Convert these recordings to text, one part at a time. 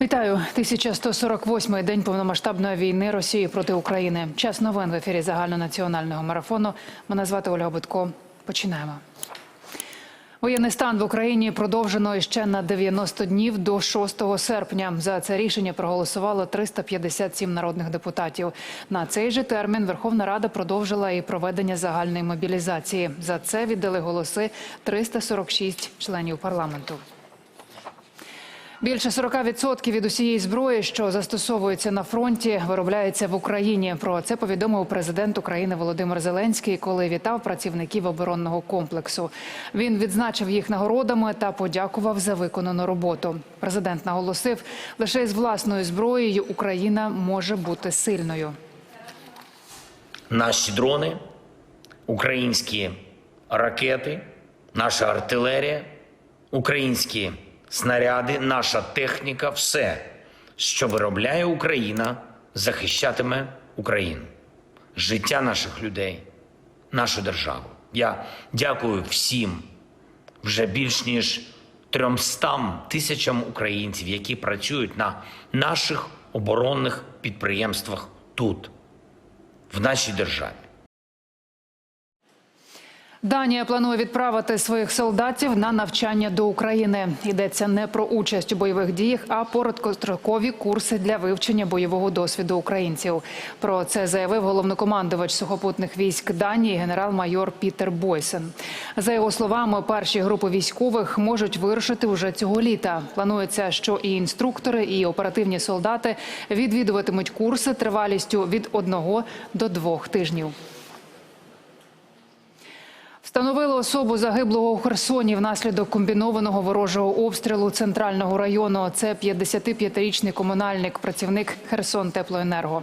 Вітаю 1148-й день повномасштабної війни Росії проти України. Час новин в ефірі загальнонаціонального марафону. Мене звати Ольга Будко. Починаємо. Воєнний стан в Україні продовжено ще на 90 днів до 6 серпня. За це рішення проголосувало 357 народних депутатів. На цей же термін Верховна Рада продовжила і проведення загальної мобілізації. За це віддали голоси 346 членів парламенту. Більше 40% від усієї зброї, що застосовується на фронті, виробляється в Україні. Про це повідомив президент України Володимир Зеленський, коли вітав працівників оборонного комплексу. Він відзначив їх нагородами та подякував за виконану роботу. Президент наголосив, лише з власною зброєю Україна може бути сильною. наші дрони, українські ракети, наша артилерія, українські снаряди, наша техніка все, що виробляє Україна, захищатиме Україну, життя наших людей, нашу державу. Я дякую всім вже більш ніж 300 тисячам українців, які працюють на наших оборонних підприємствах тут, в нашій державі. Данія планує відправити своїх солдатів на навчання до України. Йдеться не про участь у бойових діях, а короткострокові курси для вивчення бойового досвіду українців. Про це заявив головнокомандувач сухопутних військ Данії генерал-майор Пітер Бойсен. За його словами, перші групи військових можуть вирушити вже цього літа. Планується, що і інструктори, і оперативні солдати відвідуватимуть курси тривалістю від одного до двох тижнів. Встановили особу загиблого у Херсоні внаслідок комбінованого ворожого обстрілу центрального району. Це 55-річний комунальник, працівник Херсон Теплоенерго.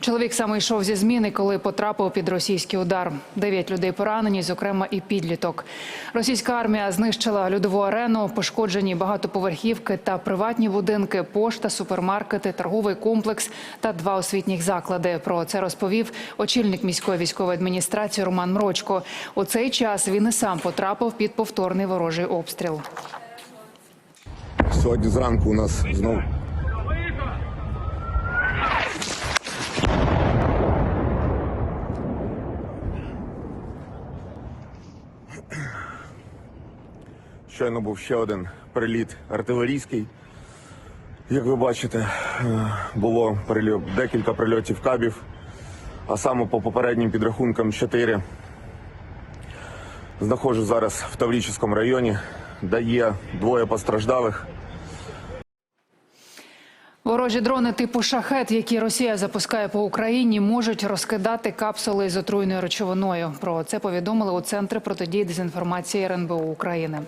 Чоловік саме йшов зі зміни, коли потрапив під російський удар. Дев'ять людей поранені, зокрема і підліток. Російська армія знищила льодову арену, пошкоджені багатоповерхівки та приватні будинки, пошта, супермаркети, торговий комплекс та два освітніх заклади. Про це розповів очільник міської військової адміністрації Роман Мрочко. У цей час він і сам потрапив під повторний ворожий обстріл. Сьогодні зранку у нас знову. Щойно був ще один приліт артилерійський. Як ви бачите, е, було прильот, декілька прильотів кабів, а саме по попереднім підрахункам чотири. Знаходжу зараз в Таврічівському районі, де є двоє постраждалих. Ворожі дрони типу шахет, які Росія запускає по Україні, можуть розкидати капсули з отруйною речовиною. Про це повідомили у центрі протидії дезінформації РНБО України.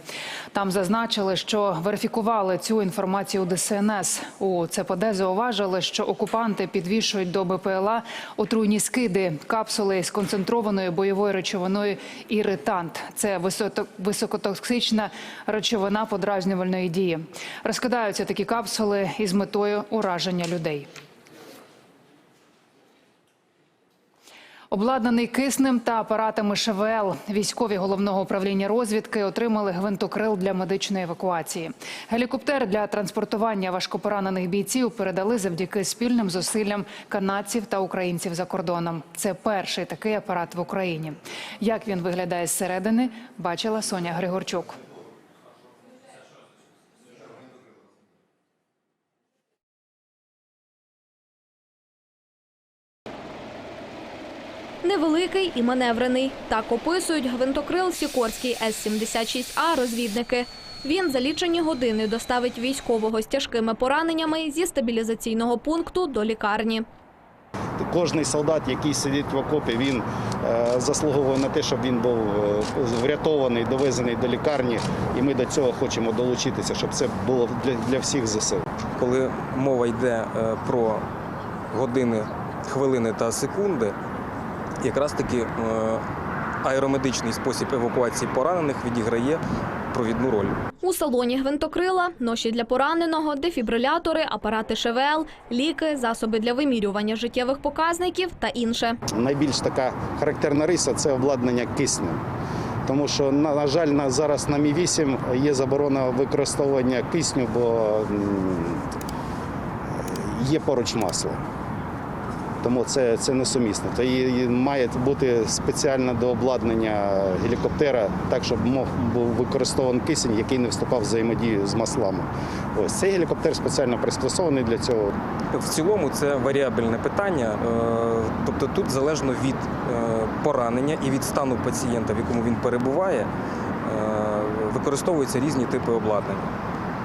Там зазначили, що верифікували цю інформацію у ДСНС. У ЦПД зауважили, що окупанти підвішують до БПЛА отруйні скиди, капсули з концентрованою бойовою речовиною іритант. Це високотоксична речовина подразнювальної дії. Розкидаються такі капсули із метою ураження людей. Обладнаний киснем та апаратами ШВЛ, військові головного управління розвідки отримали гвинтокрил для медичної евакуації. Гелікоптер для транспортування важкопоранених бійців передали завдяки спільним зусиллям канадців та українців за кордоном. Це перший такий апарат в Україні. Як він виглядає зсередини, бачила Соня Григорчук. Невеликий і маневрений. Так описують гвинтокрил Сікорський С-76А розвідники. Він за лічені години доставить військового з тяжкими пораненнями зі стабілізаційного пункту до лікарні. Кожний солдат, який сидить в окопі, він е, заслуговує на те, щоб він був е, врятований, довезений до лікарні. І ми до цього хочемо долучитися, щоб це було для, всіх ЗСУ. коли мова йде е, про години, хвилини та секунди, якраз таки е, аеромедичний спосіб евакуації поранених відіграє провідну роль. У салоні гвинтокрила ноші для пораненого, дефібрилятори, апарати ШВЛ, ліки, засоби для вимірювання життєвих показників та інше. Найбільш така характерна риса це обладнання киснем. Тому що, на, жаль, на, зараз на Мі-8 є заборона використовування кисню, бо є поруч масло. Тому це, це несумісно. То і, має бути спеціальне дообладнання гелікоптера, так щоб був використований кисень, який не вступав в взаємодію з маслами. Ось цей гелікоптер спеціально пристосований для цього. В цілому це варіабельне питання, е, тобто тут залежно від е, поранення і від стану пацієнта, в якому він перебуває, е, використовуються різні типи обладнання.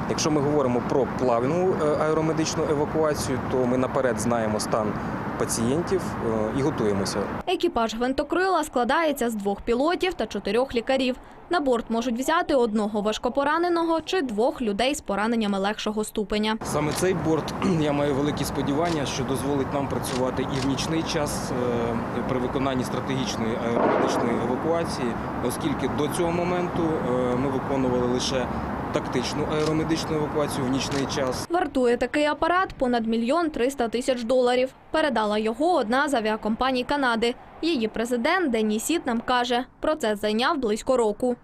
Якщо ми говоримо про плавну аеромедичну евакуацію, то ми наперед знаємо стан пацієнтів е, і готуємося. Екіпаж гвинтокрила складається з двох пілотів та чотирьох лікарів. На борт можуть взяти одного важкопораненого чи двох людей з пораненнями легшого ступеня. Саме цей борт я маю великі сподівання, що дозволить нам працювати і в нічний час е, при виконанні стратегічної аеромедичної евакуації, оскільки до цього моменту е, ми виконували лише тактичну аеромедичну евакуацію в нічний час. Вартує такий апарат понад мільйон триста тисяч доларів. Передала його одна з авіакомпаній Канади. Її президент Денні Сіт нам каже, процес зайняв близько року.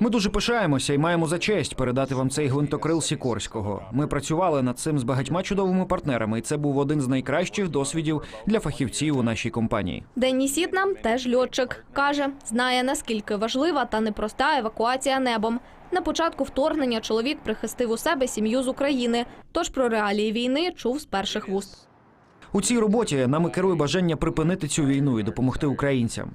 Ми дуже пишаємося і маємо за честь передати вам цей гвинтокрил Сікорського. Ми працювали над цим з багатьма чудовими партнерами, і це був один з найкращих досвідів для фахівців у нашій компанії. Денні Сіт нам теж льотчик. Каже, знає, наскільки важлива та непроста евакуація небом. На початку вторгнення чоловік прихистив у себе сім'ю з України, тож про реалії війни чув з перших вуст. У цій роботі нами керує бажання припинити цю війну і допомогти українцям.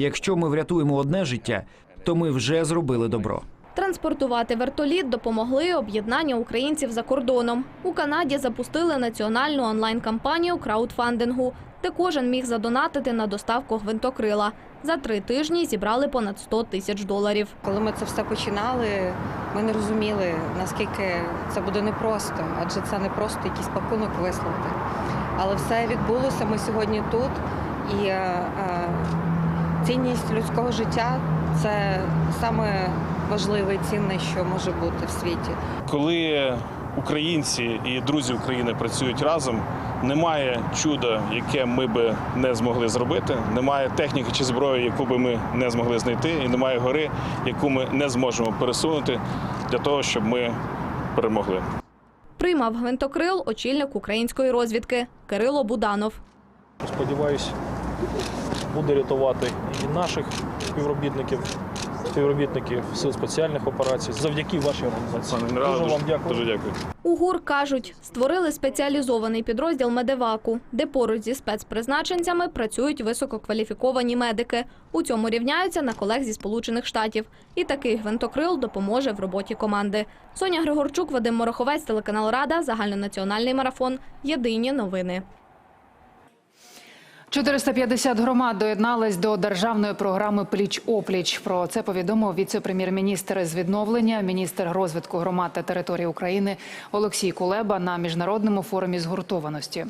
Якщо ми врятуємо одне життя, то ми вже зробили добро. Транспортувати вертоліт допомогли об'єднання українців за кордоном. У Канаді запустили національну онлайн-кампанію краудфандингу, де кожен міг задонатити на доставку гвинтокрила. За три тижні зібрали понад 100 тисяч доларів. Коли ми це все починали, ми не розуміли, наскільки це буде непросто, адже це не просто якийсь пакунок вислати. Але все відбулося. Ми сьогодні тут, і е, е, цінність людського життя це саме важливе і цінне, що може бути в світі. Коли українці і друзі України працюють разом, немає чуда, яке ми би не змогли зробити, немає техніки чи зброї, яку би ми не змогли знайти, і немає гори, яку ми не зможемо пересунути для того, щоб ми перемогли. Приймав гвинтокрил очільник української розвідки Кирило Буданов. Сподіваюсь, буде рятувати і наших співробітників, співробітників сил спеціальних операцій завдяки вашій організації. Пане генерале, Дуже вам дякую. Дуже дякую. У ГУР кажуть, створили спеціалізований підрозділ медеваку, де поруч зі спецпризначенцями працюють висококваліфіковані медики. У цьому рівняються на колег зі Сполучених Штатів. І такий гвинтокрил допоможе в роботі команди. Соня Григорчук, Вадим Мороховець, телеканал Рада, загальнонаціональний марафон. Єдині новини. 450 громад доєднались до державної програми Пліч опліч. Про це повідомив віце-прем'єр-міністр з відновлення, міністр розвитку громад та території України Олексій Кулеба на міжнародному форумі згуртованості.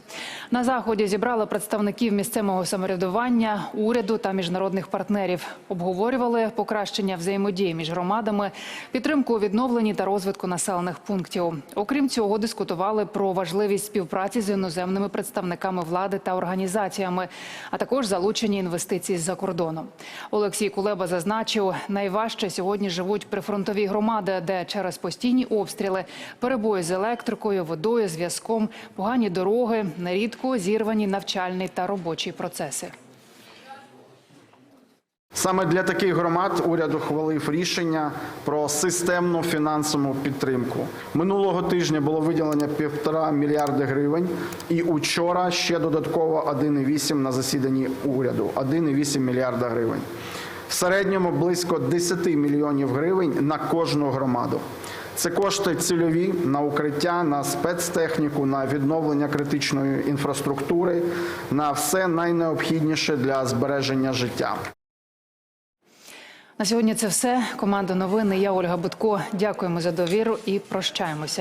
На заході зібрали представників місцевого самоврядування, уряду та міжнародних партнерів. Обговорювали покращення взаємодії між громадами, підтримку у відновленні та розвитку населених пунктів. Окрім цього, дискутували про важливість співпраці з іноземними представниками влади та організаціями, а також залучені інвестиції з-за кордоном. Олексій Кулеба зазначив, найважче сьогодні живуть прифронтові громади, де через постійні обстріли, перебої з електрикою, водою, зв'язком, погані дороги, нерідко зірвані навчальні та робочі процеси. Саме для таких громад уряд ухвалив рішення про системну фінансову підтримку. Минулого тижня було виділено півтора мільярди гривень, і учора ще додатково 1,8 на засіданні уряду 1,8 мільярда гривень. В середньому близько 10 мільйонів гривень на кожну громаду. Це кошти цільові на укриття, на спецтехніку, на відновлення критичної інфраструктури, на все найнеобхідніше для збереження життя. На сьогодні це все. Команда новини. Я Ольга Будко. Дякуємо за довіру і прощаємося.